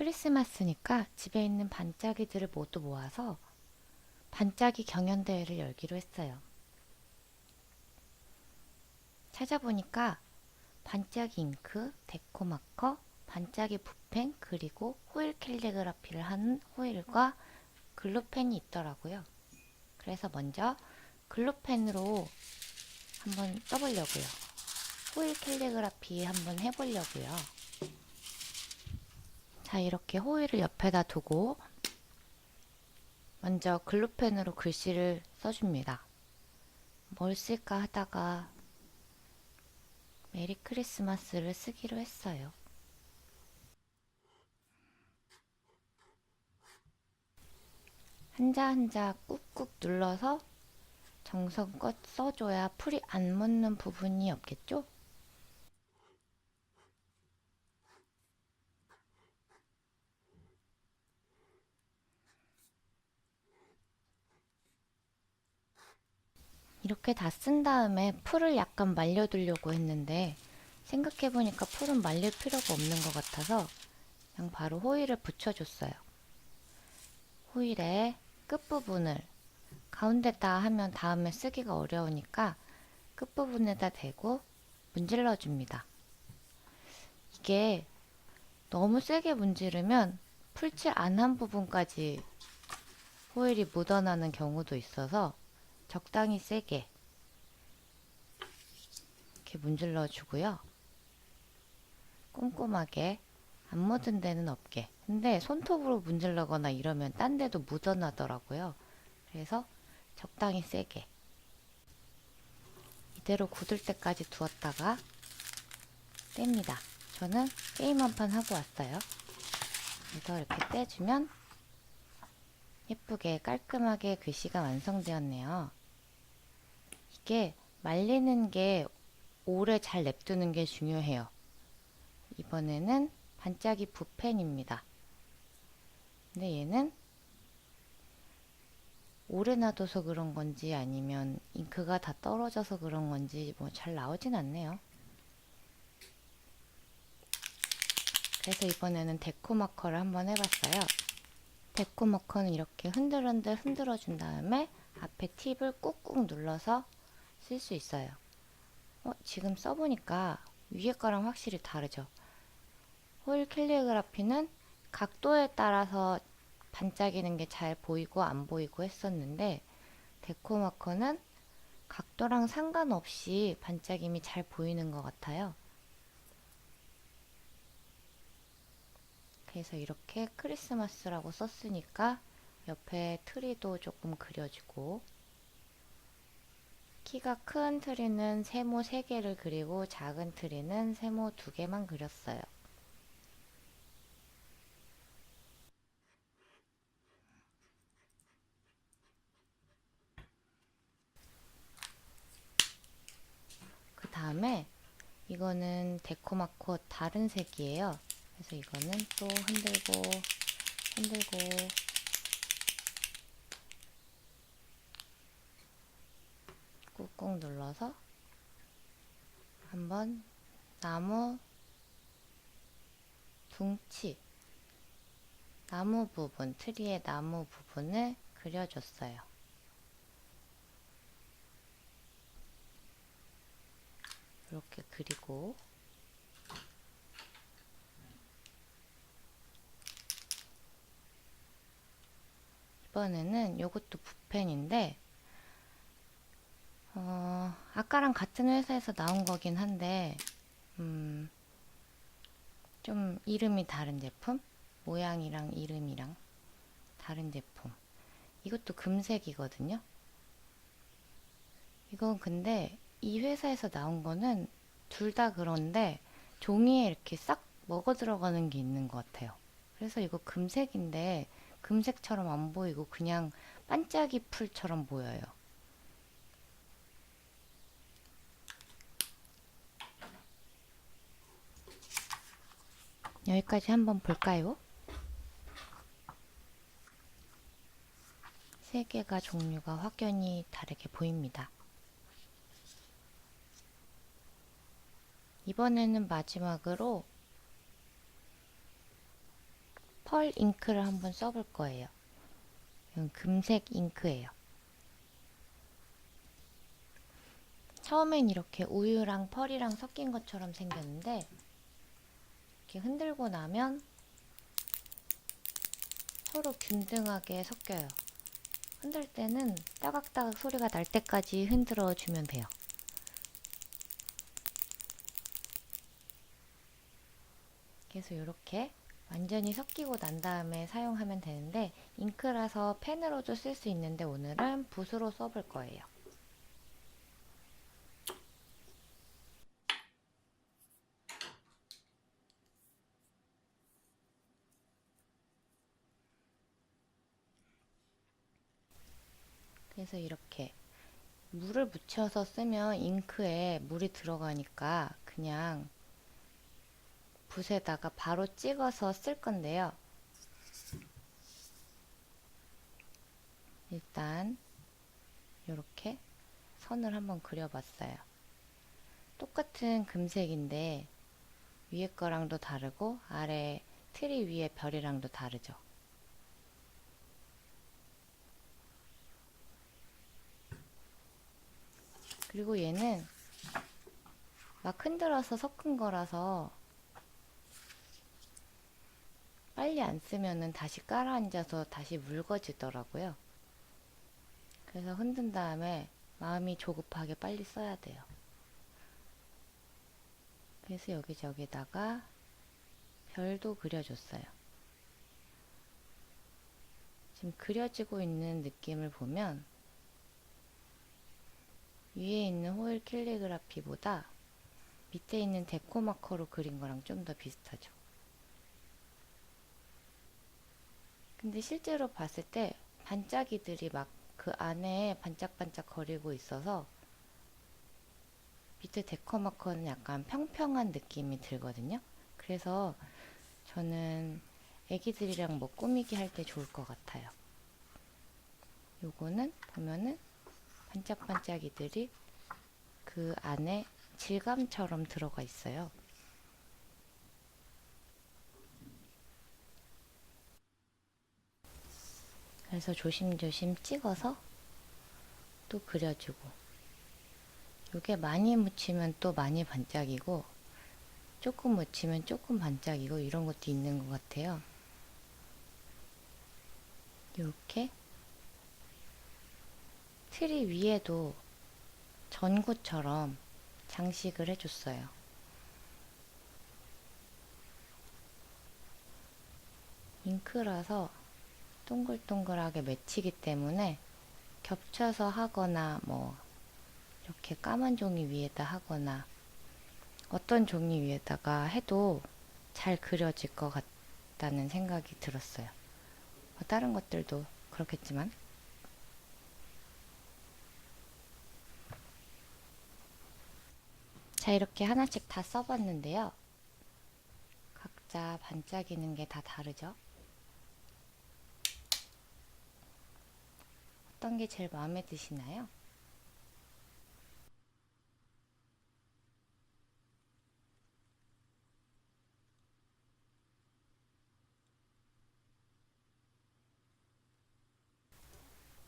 크리스마스니까 집에 있는 반짝이들을 모두 모아서 반짝이 경연대회를 열기로 했어요. 찾아보니까 반짝이 잉크, 데코 마커, 반짝이 붓펜, 그리고 호일 캘리그라피를 하는 호일과 글루펜이 있더라고요. 그래서 먼저 글루펜으로 한번 써보려고요. 호일 캘리그라피 한번 해보려고요. 자, 이렇게 호일을 옆에다 두고 먼저 글루펜으로 글씨를 써줍니다. 뭘 쓸까 하다가 메리 크리스마스를 쓰기로 했어요. 한자 한자 꾹꾹 눌러서 정성껏 써줘야 풀이 안 묻는 부분이 없겠죠? 이렇게 다 쓴 다음에 풀을 약간 말려두려고 했는데 생각해보니까 풀은 말릴 필요가 없는 것 같아서 그냥 바로 호일을 붙여줬어요. 호일의 끝부분을 가운데다 하면 다음에 쓰기가 어려우니까 끝부분에다 대고 문질러 줍니다. 이게 너무 세게 문지르면 풀칠 안 한 부분까지 호일이 묻어나는 경우도 있어서 적당히 세게 이렇게 문질러 주고요. 꼼꼼하게 안 묻은 데는 없게. 근데 손톱으로 문질러거나 이러면 딴 데도 묻어나더라고요. 그래서 적당히 세게. 이대로 굳을 때까지 두었다가 뗍니다. 저는 게임 한 판 하고 왔어요. 그래서 이렇게 떼주면 예쁘게 깔끔하게 글씨가 완성되었네요. 이게 말리는 게 오래 잘 냅두는 게 중요해요. 이번에는 반짝이 붓펜입니다. 근데 얘는 오래 놔둬서 그런 건지 아니면 잉크가 다 떨어져서 그런 건지 뭐 잘 나오진 않네요. 그래서 이번에는 데코 마커를 한번 해봤어요. 데코 마커는 이렇게 흔들흔들 흔들어 준 다음에 앞에 팁을 꾹꾹 눌러서 쓸 수 있어요. 어, 지금 써보니까 위에 거랑 확실히 다르죠. 호일 캘리그라피는 각도에 따라서 반짝이는 게 잘 보이고 안 보이고 했었는데 데코 마커는 각도랑 상관없이 반짝임이 잘 보이는 것 같아요. 그래서 이렇게 크리스마스라고 썼으니까 옆에 트리도 조금 그려주고 키가 큰 트리는 세모 3개를 그리고 작은 트리는 세모 2개만 그렸어요. 그 다음에 이거는 데코마코 다른 색이에요. 그래서 이거는 또 흔들고 흔들고 꾹꾹 눌러서 한번 나무 둥치 나무 부분 트리의 나무 부분을 그려줬어요. 이렇게 그리고 이번에는 이것도 붓펜인데 어, 아까랑 같은 회사에서 나온 거긴 한데 음, 좀 이름이 다른 제품? 모양이랑 이름이랑 다른 제품. 이것도 금색이거든요? 이건 근데 이 회사에서 나온 거는 둘 다 그런데 종이에 이렇게 싹 먹어 들어가는 게 있는 것 같아요. 그래서 이거 금색인데 금색처럼 안 보이고 그냥 반짝이 풀처럼 보여요. 여기까지 한번 볼까요? 세 개가 종류가 확연히 다르게 보입니다. 이번에는 마지막으로 펄 잉크를 한번 써볼 거예요. 이건 금색 잉크예요. 처음엔 이렇게 우유랑 펄이랑 섞인 것처럼 생겼는데 이렇게 흔들고 나면 서로 균등하게 섞여요. 흔들 때는 따각따각 소리가 날 때까지 흔들어 주면 돼요. 그래서 이렇게 완전히 섞이고 난 다음에 사용하면 되는데 잉크라서 펜으로도 쓸 수 있는데 오늘은 붓으로 써볼 거예요. 그래서 이렇게 물을 묻혀서 쓰면 잉크에 물이 들어가니까 그냥 붓에다가 바로 찍어서 쓸 건데요. 일단 이렇게 선을 한번 그려봤어요. 똑같은 금색인데 위에 거랑도 다르고 아래 트리 위에 별이랑도 다르죠. 그리고 얘는 막 흔들어서 섞은 거라서 빨리 안 쓰면은 다시 깔아앉아서 다시 묽어지더라고요. 그래서 흔든 다음에 마음이 조급하게 빨리 써야 돼요. 그래서 여기저기다가 별도 그려줬어요. 지금 그려지고 있는 느낌을 보면 위에 있는 호일 캘리그라피보다 밑에 있는 데코 마커로 그린 거랑 좀 더 비슷하죠. 근데 실제로 봤을 때 반짝이들이 막 그 안에 반짝반짝 거리고 있어서 밑에 데코 마커는 약간 평평한 느낌이 들거든요. 그래서 저는 애기들이랑 뭐 꾸미기 할 때 좋을 것 같아요. 요거는 보면은 반짝반짝이들이 그 안에 질감처럼 들어가 있어요. 그래서 조심조심 찍어서 또 그려주고 요게 많이 묻히면 또 많이 반짝이고 조금 묻히면 조금 반짝이고 이런 것도 있는 것 같아요. 이렇게 트리 위에도 전구처럼 장식을 해줬어요. 잉크라서 동글동글하게 맺히기 때문에 겹쳐서 하거나 뭐 이렇게 까만 종이 위에다 하거나 어떤 종이 위에다가 해도 잘 그려질 것 같다는 생각이 들었어요. 뭐 다른 것들도 그렇겠지만 자 이렇게 하나씩 다 써봤는데요. 각자 반짝이는 게 다 다르죠? 어떤 게 제일 마음에 드시나요?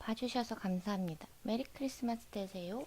봐주셔서 감사합니다. 메리 크리스마스 되세요.